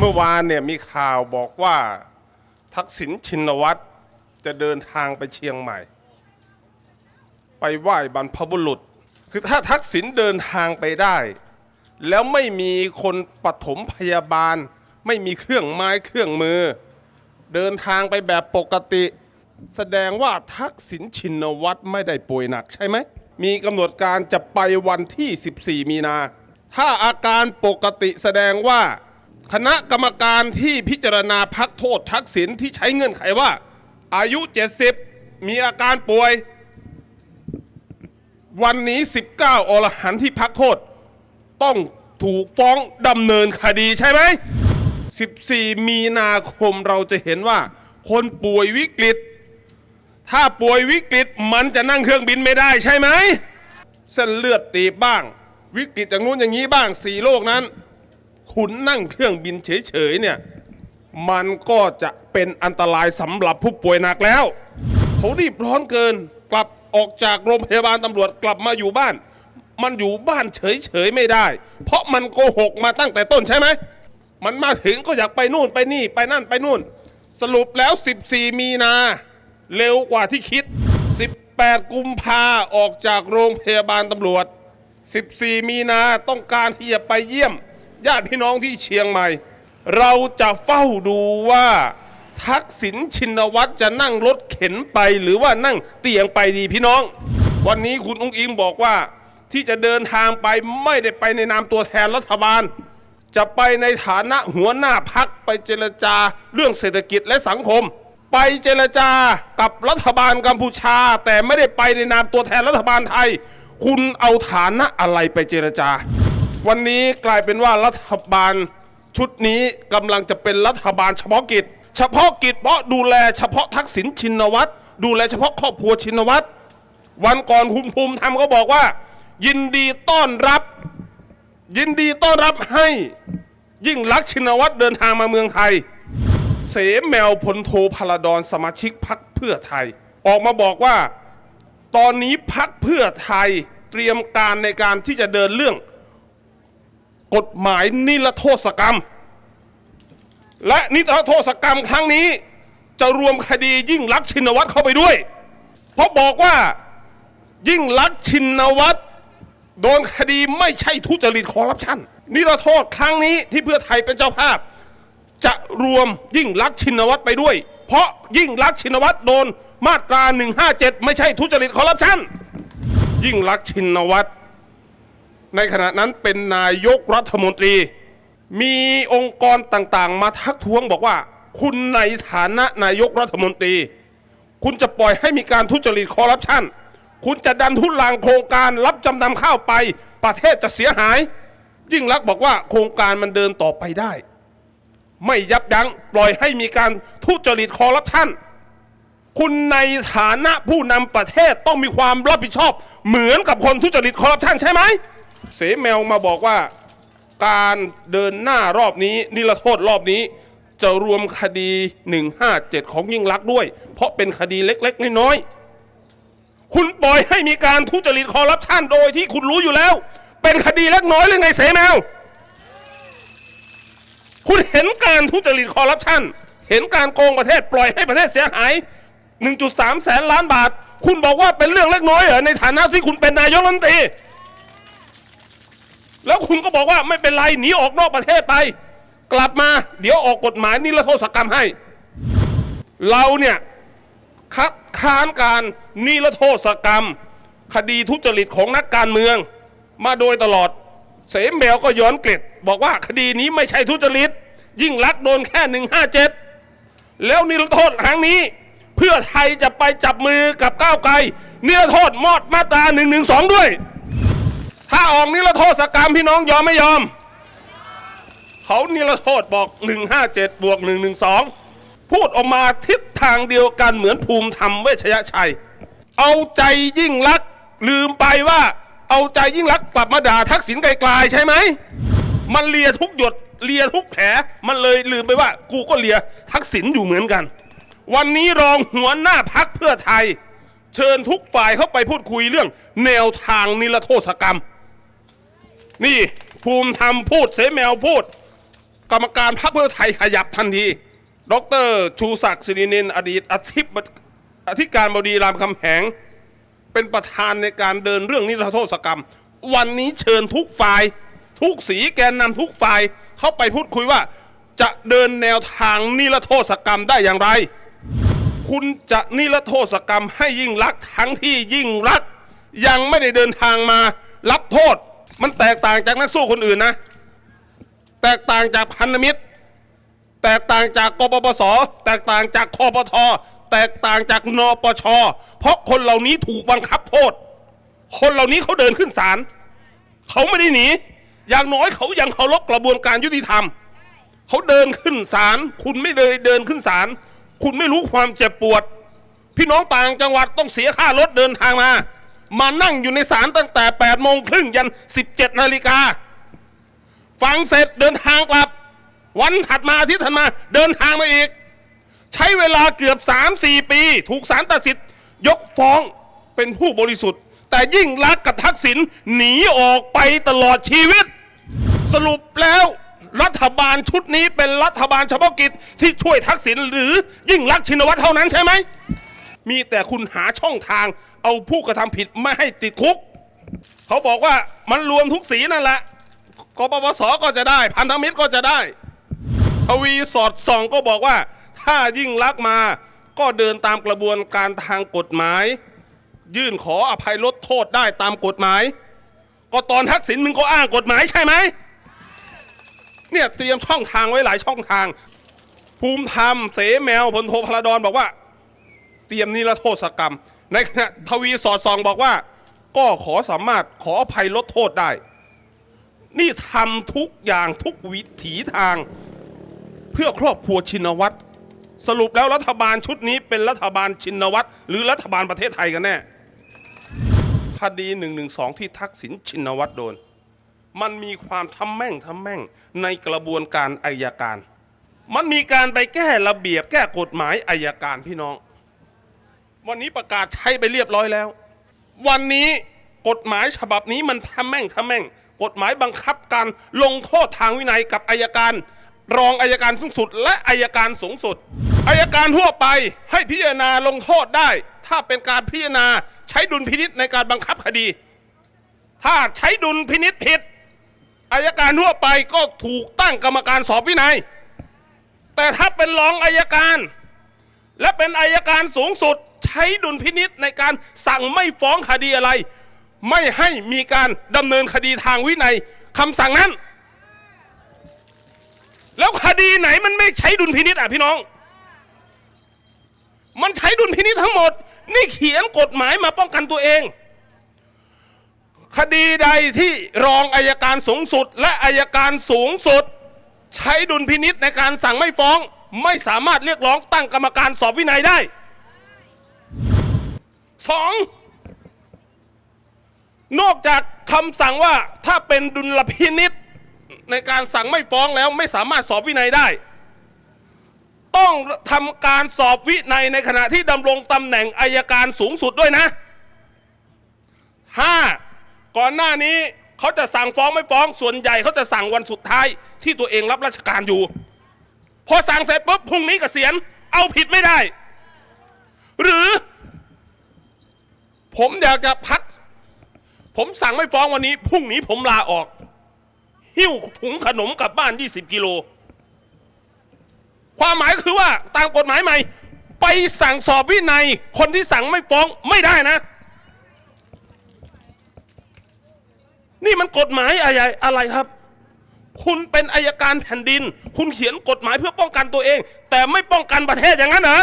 เมื่อวานเนี่ยมีข่าวบอกว่า ทักษิณชินวัตรจะเดินทางไปเชียงใหม่ ไปไหว้บรรพบุรุษ คือถ้าทักษิณเดินทางไปได้ แล้วไม่มีคนปฐมพยาบาล ไม่มีเครื่องไม้เครื่องมือ เดินทางไปแบบปกติ แสดงว่าทักษิณชินวัตรไม่ได้ป่วยหนักใช่ไหม มีกำหนดการจะไปวันที่ 14 มีนา ถ้าอาการปกติแสดงว่า คณะกรรมการที่พิจารณาพักโทษทักษิณที่ใช้เงื่อนไขว่า อายุ 70 มีอาการป่วย วันนี้ 19 อรหันที่พักโทษ ต้องถูกฟ้องดำเนินคดีใช่ไหม 14 มีนาคมเราจะเห็นว่า คนป่วยวิกฤต ถ้าป่วยวิกฤตมันจะนั่งเครื่องบินไม่ได้ใช่ไหม เส้นเลือดตีบบ้าง วิกฤตอย่างนู้นอย่างนี้บ้างสี่โรคนั้น คุณนั่งเครื่องบินเฉยๆเนี่ยมันก็จะเป็นอันตรายสำหรับผู้ป่วยหนักแล้ว เขารีบร้อนเกินกลับออกจากโรงพยาบาลตำรวจกลับมาอยู่บ้าน มันอยู่บ้านเฉยๆไม่ได้ เพราะมันโกหกมาตั้งแต่ต้นใช่ไหม มันมาถึงก็อยากไปนู่นไปนี่ไปนั่นไปนู่น สรุปแล้ว 14 มีนา เร็วกว่าที่คิด 18 กุมภาออกจากโรงพยาบาลตำรวจ 14 มีนาต้องการที่จะไปเยี่ยม ญาติพี่น้องที่เชียงใหม่ เราจะเฝ้าดูว่าทักษิณชินวัตรจะนั่งรถเข็นไปหรือว่านั่งเตียงไปดีพี่น้อง วันนี้คุณอุ้งอิงบอกว่าที่จะเดินทางไปไม่ได้ไปในนามตัวแทนรัฐบาล จะไปในฐานะหัวหน้าพักไปเจรจาเรื่องเศรษฐกิจและสังคม ไปเจรจากับรัฐบาลกัมพูชา แต่ไม่ได้ไปในนามตัวแทนรัฐบาลไทย คุณเอาฐานะอะไรไปเจรจา วันนี้กลายเป็นว่ารัฐบาลชุดนี้กำลังจะเป็นรัฐบาลเฉพาะกิจ เฉพาะกิจเพราะดูแลเฉพาะทักษิณชินวัตรดูแลเฉพาะครอบครัวชินวัตรวันก่อนคุณภูมิธรรมก็บอกว่า ยินดีต้อนรับ ยินดีต้อนรับให้ยิ่งลักชินวัตรเดินทางมาเมืองไทย เสแมวพลโทพลดอนสมาชิกพักเพื่อไทย ออกมาบอกว่า ตอนนี้พักเพื่อไทยเตรียมการในการที่จะเดินเรื่อง กฎหมายนิรโทษกรรม และนิรโทษกรรมครั้งนี้ จะรวมคดียิ่งลักษณ์ชินวัตรเข้าไปด้วย เพราะบอกว่ายิ่งลักษณ์ชินวัตรโดนคดีไม่ใช่ทุจริตคอร์รัปชันนิรโทษครั้งนี้ที่เพื่อไทยเป็นเจ้าภาพ จะรวมยิ่งลักษณ์ชินวัตรไปด้วย เพราะยิ่งลักษณ์ชินวัตรโดนมาตรา 157 ไม่ใช่ทุจริตคอร์รัปชันยิ่งลักษณ์ชินวัตร ในขณะนั้นเป็นนายกรัฐมนตรี มีองค์กรต่างๆ มาทักท้วงบอกว่า คุณในฐานะนายกรัฐมนตรี คุณจะปล่อยให้มีการทุจริตคอร์รัปชันคุณจะดันทุนลังโครงการรับจำนำข้าวไป ประเทศจะเสียหาย ยิ่งรักษ์บอกว่าโครงการมันเดินต่อไปได้ ไม่ยับยั้งปล่อยให้มีการทุจริตคอร์รัปชันคุณในฐานะผู้นำประเทศต้องมีความรับผิดชอบ เหมือนกับคนทุจริตคอร์รัปชันใช่ไหม เสแมวมาบอกว่า การเดินหน้ารอบนี้นิรโทษรอบนี้ จะรวมคดี 157 ของยิ่งลักษณ์ด้วย เพราะเป็นคดีเล็ก ๆ น้อยๆคุณปล่อยให้มีการทุจริตคอร์รัปชันโดยที่คุณรู้อยู่แล้ว เป็นคดีเล็กน้อยหรือไงเสแมว คุณเห็นการทุจริตคอร์รัปชันเห็นการโกงประเทศปล่อยให้ประเทศเสียหาย 1.3 แสนล้านบาท คุณบอกว่าเป็นเรื่องเล็กน้อยเหรอในฐานะที่คุณเป็นนายกรัฐมนตรี แล้วคุณก็บอกว่าไม่เป็นไรหนีออกนอกประเทศไป กลับมาเดี๋ยวออกกฎหมายนิรโทษกรรมให้ เราเนี่ยคัดค้านการนิรโทษกรรม คดีทุจริตของนักการเมือง มาโดยตลอด เสมแมวก็ย้อนเกล็ด บอกว่าคดีนี้ไม่ใช่ทุจริต ยิ่งลักโดนแค่หนึ่งห้าเจ็ดแล้วนิรโทษครั้งนี้ เพื่อไทยจะไปจับมือกับก้าวไกลนิรโทษมอดมาตราหนึ่งหนึ่งสองด้วย ถ้าออกนิรโทษกรรมพี่น้องยอมไม่ยอม เขานิรโทษบอก 157 บวก 112 พูดออกมาทิศทางเดียวกันเหมือนภูมิธรรมเวชยชัย เอาใจยิ่งลักลืมไปว่า เอาใจยิ่งลักกลับมาด่าทักษิณไกลๆใช่ไหม มันเลียทุกหยดเลียทุกแผลมันเลยลืมไปว่า กูก็เลียทักษิณอยู่เหมือนกัน วันนี้รองหัวหน้าพักเพื่อไทย เชิญทุกฝ่ายเข้าไปพูดคุยเรื่อง แนวทางนิรโทษกรรม นี่ภูมิธรรมพูดเสแมวพูด กรรมการพรรคเพื่อไทยขยับทันที ดรชูศักดิ์สิรินิน อดีตอธิบอธิการบดีรามคำแหง เป็นประธานในการเดินเรื่องนิรโทษกรรม วันนี้เชิญทุกฝ่าย ทุกสีแกนนำทุกฝ่าย เข้าไปพูดคุยว่า จะเดินแนวทางนิรโทษกรรมได้อย่างไร คุณจะนิรโทษกรรมให้ยิ่งรักทั้งที่ยิ่งรัก ยังไม่ได้เดินทางมารับโทษ มันแตกต่างจากนักสู้คนอื่นนะ แตกต่างจากพันธมิตร แตกต่างจากกปปส แตกต่างจากคอปทแตกต่างจากนปช เพราะคนเหล่านี้ถูกบังคับโทษ คนเหล่านี้เขาเดินขึ้นศาลเขาไม่ได้หนี อย่างน้อยเขายังเคารพกระบวนการยุติธรรม เขาเดินขึ้นศาลคุณไม่เลยเดินขึ้นศาลคุณไม่รู้ความเจ็บปวด พี่น้องต่างจังหวัดต้องเสียค่ารถเดินทางมา มานั่งอยู่ในศาลตั้งแต่8โมงครึ่งยัน 17นาฬิกาฟังเสร็จเดินทางกลับ วันถัดมาอาทิตย์ถัดมา เดินทางมาอีก ใช้เวลาเกือบ 3-4 ปี ถูกศาลตัดสินยกฟ้องเป็นผู้บริสุทธิ์ แต่ยิ่งรักกับทักษิณหนีออกไปตลอดชีวิต สรุปแล้วรัฐบาลชุดนี้เป็นรัฐบาลเฉพาะกิจที่ช่วยทักษิณหรือยิ่งรักชินวัตรเท่านั้นใช่ไหม มีแต่คุณหาช่องทาง เอาผู้กระทำผิดไม่ให้ติดคุก เขาบอกว่ามันรวมทุกสีนั่นแหละกปปสก็จะได้ พันธมิตรก็จะได้ทวีสอดส่องก็บอกว่า ถ้ายิ่งรักมาก็เดินตามกระบวนการทางกฎหมาย ยื่นขออภัยลดโทษได้ตามกฎหมาย ก็ตอนทักษิณมึงก็อ้างกฎหมายใช่ไหมเนี่ยเตรียมช่องทางไว้หลายช่องทาง ภูมิธรรมเสแมวพลโทพลดอนบอกว่า เตรียมนิรโทษกรรม ในขณะทวีสอดส่องบอกว่า ก็ขอสามารถขออภัยลดโทษได้ นี่ทำทุกอย่างทุกวิถีทาง เพื่อครอบครัวชินวัตรสรุปแล้วรัฐบาลชุดนี้เป็นรัฐบาลชินวัตรหรือรัฐบาลประเทศไทยกันแน่คดี1นึที่ทักษิณชินวัตรโดน มันมีความทำแม่งทำแม่งในกระบวนการอายการ มันมีการไปแก้ระเบียบแก้กฎหมายอายการพี่น้อง วันนี้ประกาศใช้ไปเรียบร้อยแล้ว วันนี้กฎหมายฉบับนี้มันทำแม่งทำแม่ง กฎหมายบังคับการลงโทษทางวินัยกับอายการ รองอายการสูงสุด และอายการสูงสุดอายการทั่วไปให้พิจารณาลงโทษได้ ถ้าเป็นการพิจารณาใช้ดุลพินิษในการบังคับคดี ถ้าใช้ดุลพินิษผิดอายการทั่วไปก็ถูกตั้งกรรมการสอบวินัย แต่ถ้าเป็นรองอายการ และเป็นอายการสูงสุด ใช้ดุลพินิษในการสั่งไม่ฟ้องคดีอะไร ไม่ให้มีการดำเนินคดีทางวินัยคำสั่งนั้น แล้วคดีไหนมันไม่ใช้ดุลพินิษอะพี่น้อง มันใช้ดุลพินิษทั้งหมด นี่เขียนกฎหมายมาป้องกันตัวเอง คดีใดที่รองอายการสูงสุด และอายการสูงสุด ใช้ดุลพินิษในการสั่งไม่ฟ้อง ไม่สามารถเรียกร้องตั้งกรรมการสอบวินัยได้ สองนอกจากคำสั่งว่าถ้าเป็นดุลพินิษในการสั่งไม่ฟ้องแล้วไม่สามารถสอบวินัยได้ ต้องทำการสอบวินัยในขณะที่ดำรงตำแหน่งอายการสูงสุดด้วยนะห้าก่อนหน้านี้เขาจะสั่งฟ้องไม่ฟ้องส่วนใหญ่เขาจะสั่งวันสุดท้ายที่ตัวเองรับราชการอยู่ พอสั่งเสร็จปุ๊บพรุ่งนี้เกษียณเอาผิดไม่ได้ หรือ ผมอยากจะพัก ผมสั่งไม่ฟ้องวันนี้พรุ่งนี้ผมลาออก หิ้วถุงขนมกลับบ้าน 20 กิโล ความหมายคือว่าตามกฎหมายใหม่ ไปสั่งสอบวินัย คนที่สั่งไม่ฟ้องไม่ได้นะ นี่มันกฎหมายอะไรอะไรครับ คุณเป็นอายการแผ่นดิน คุณเขียนกฎหมายเพื่อป้องกันตัวเอง แต่ไม่ป้องกันประเทศอย่างนั้นเหรอ